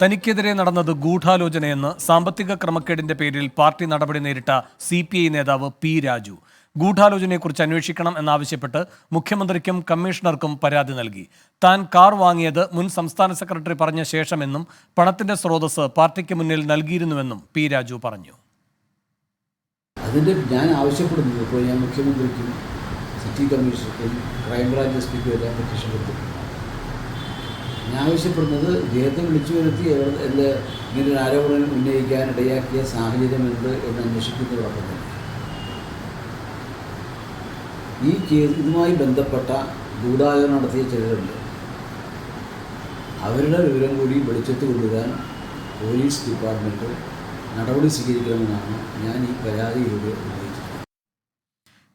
തനിക്കെതിരെ നടന്നത് ഗൂഢാലോചനയെന്ന് സാമ്പത്തിക ക്രമക്കേടിന്റെ പേരിൽ പാർട്ടി നടപടി നേരിട്ട സി പി ഐ നേതാവ് പി രാജു. ഗൂഢാലോചനയെക്കുറിച്ച് അന്വേഷിക്കണം എന്നാവശ്യപ്പെട്ട് മുഖ്യമന്ത്രിക്കും കമ്മീഷണർക്കും പരാതി നൽകി. താൻ കാർ വാങ്ങിയത് മുൻ സംസ്ഥാന സെക്രട്ടറി പറഞ്ഞ ശേഷമെന്നും പണത്തിന്റെ സ്രോതസ് പാർട്ടിക്ക് മുന്നിൽ നൽകിയിരുന്നുവെന്നും പി രാജു പറഞ്ഞു. അതിന്റെ ഞാൻ ആവശ്യപ്പെടുന്നത് ഇപ്പോൾ ഞാൻ മുഖ്യമന്ത്രിക്കും സിറ്റി കമ്മീഷണർക്കും ക്രൈംബ്രാഞ്ച് എസ് പിക്കും എല്ലാം ഞാൻ ആവശ്യപ്പെടുന്നത് ഇദ്ദേഹത്തെ വിളിച്ചു വരുത്തി എന്ന് ഇങ്ങനൊരു ആരോപണം ഉന്നയിക്കാൻ ഇടയാക്കിയ സാഹചര്യം എന്ത് എന്ന് അന്വേഷിക്കുന്നതോടൊപ്പം തന്നെ ഈ കേസ് ഇതുമായി ബന്ധപ്പെട്ട ഗൂഢാലോചന നടത്തിയ ചിലരുണ്ട്. അവരുടെ വിവരം കൂടി വെളിച്ചത്ത് കൊണ്ടുവരാൻ പോലീസ് ഡിപ്പാർട്ട്മെന്റ് നടപടി സ്വീകരിക്കണമെന്നാണ് ഞാൻ ഈ പരാതിയിലൂടെ ഉന്നയിച്ചത്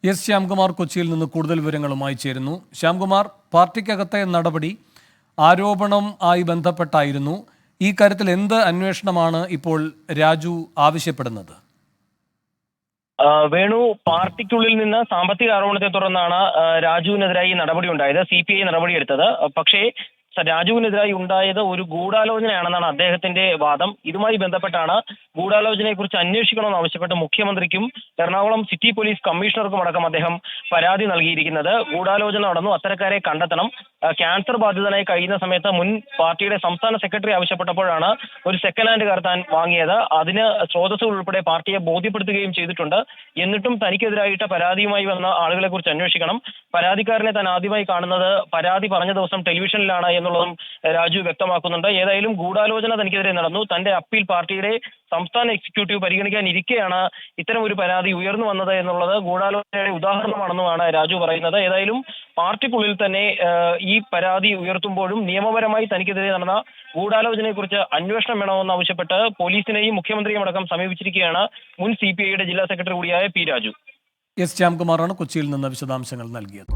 എസ് ശ്യാംകുമാർ കൊച്ചിയിൽ നിന്ന് കൂടുതൽ വിവരങ്ങളുമായി ചേരുന്നു. ശ്യാംകുമാർ പാർട്ടിക്കകത്തെ നടപടി ആരോപണം ആയി ബന്ധപ്പെട്ടായിരുന്നു. ഈ കാര്യത്തിൽ എന്ത് അന്വേഷണമാണ് ഇപ്പോൾ രാജു ആവശ്യപ്പെടുന്നത്? വേണു പാർട്ടിക്കുള്ളിൽ നിന്ന് സാമ്പത്തിക ആരോപണത്തെ തുടർന്നാണ് രാജുവിനെതിരായി നടപടി ഉണ്ടായത് സി പി ഐ നടപടിയെടുത്തത്. പക്ഷേ രാജുവിനെതിരായി ഉണ്ടായത് ഒരു ഗൂഢാലോചനയാണെന്നാണ് അദ്ദേഹത്തിന്റെ വാദം. ഇതുമായി ബന്ധപ്പെട്ടാണ് ഗൂഢാലോചനയെക്കുറിച്ച് അന്വേഷിക്കണമെന്ന് ആവശ്യപ്പെട്ട് മുഖ്യമന്ത്രിക്കും എറണാകുളം സിറ്റി പോലീസ് കമ്മീഷണർക്കും അടക്കം അദ്ദേഹം പരാതി നൽകിയിരിക്കുന്നത്. ഗൂഢാലോചന നടന്നു. അത്തരക്കാരെ കണ്ടെത്തണം. ക്യാൻസർ ബാധിതനായി കഴിയുന്ന സമയത്ത് മുൻ പാർട്ടിയുടെ സംസ്ഥാന സെക്രട്ടറി ആവശ്യപ്പെട്ടപ്പോഴാണ് ഒരു സെക്കൻഡ് ഹാൻഡ് കാർ താൻ വാങ്ങിയത്. അതിന് സ്രോതസ്സുകൾ ഉൾപ്പെടെ പാർട്ടിയെ ബോധ്യപ്പെടുത്തുകയും ചെയ്തിട്ടുണ്ട്. എന്നിട്ടും തനിക്കെതിരായിട്ട് പരാതിയുമായി വന്ന ആളുകളെ കുറിച്ച് അന്വേഷിക്കണം. പരാതിക്കാരനെ താൻ ആദ്യമായി കാണുന്നത് പരാതി പറഞ്ഞ ദിവസം ടെലിവിഷനിലാണ് എന്നുള്ളതും രാജു വ്യക്തമാക്കുന്നുണ്ട്. ഏതായാലും ഗൂഢാലോചന തനിക്കെതിരെ നടന്നു. തന്റെ അപ്പീൽ പാർട്ടിയുടെ സംസ്ഥാന എക്സിക്യൂട്ടീവ് പരിഗണിക്കാൻ ഇരിക്കെയാണ് ഇത്തരം ഒരു പരാതി ഉയർന്നു വന്നത് എന്നുള്ളത് ഗൂഢാലോചനയുടെ ഉദാഹരണമാണെന്നുമാണ് രാജു പറയുന്നത്. ഏതായാലും പാർട്ടിക്കുള്ളിൽ തന്നെ ഈ പരാതി ഉയർത്തുമ്പോഴും നിയമപരമായി തനിക്കെതിരെ നടന്ന ഗൂഢാലോചനയെക്കുറിച്ച് അന്വേഷണം വേണമെന്ന് ആവശ്യപ്പെട്ട് പോലീസിനെയും മുഖ്യമന്ത്രിയും അടക്കം സമീപിച്ചിരിക്കുകയാണ് മുൻ സി പി ഐയുടെ ജില്ലാ സെക്രട്ടറി കൂടിയായ പി രാജു. എസ് ശ്യാംകുമാറാണ് കൊച്ചിയിൽ നിന്ന് വിശദാംശങ്ങൾ നൽകിയത്.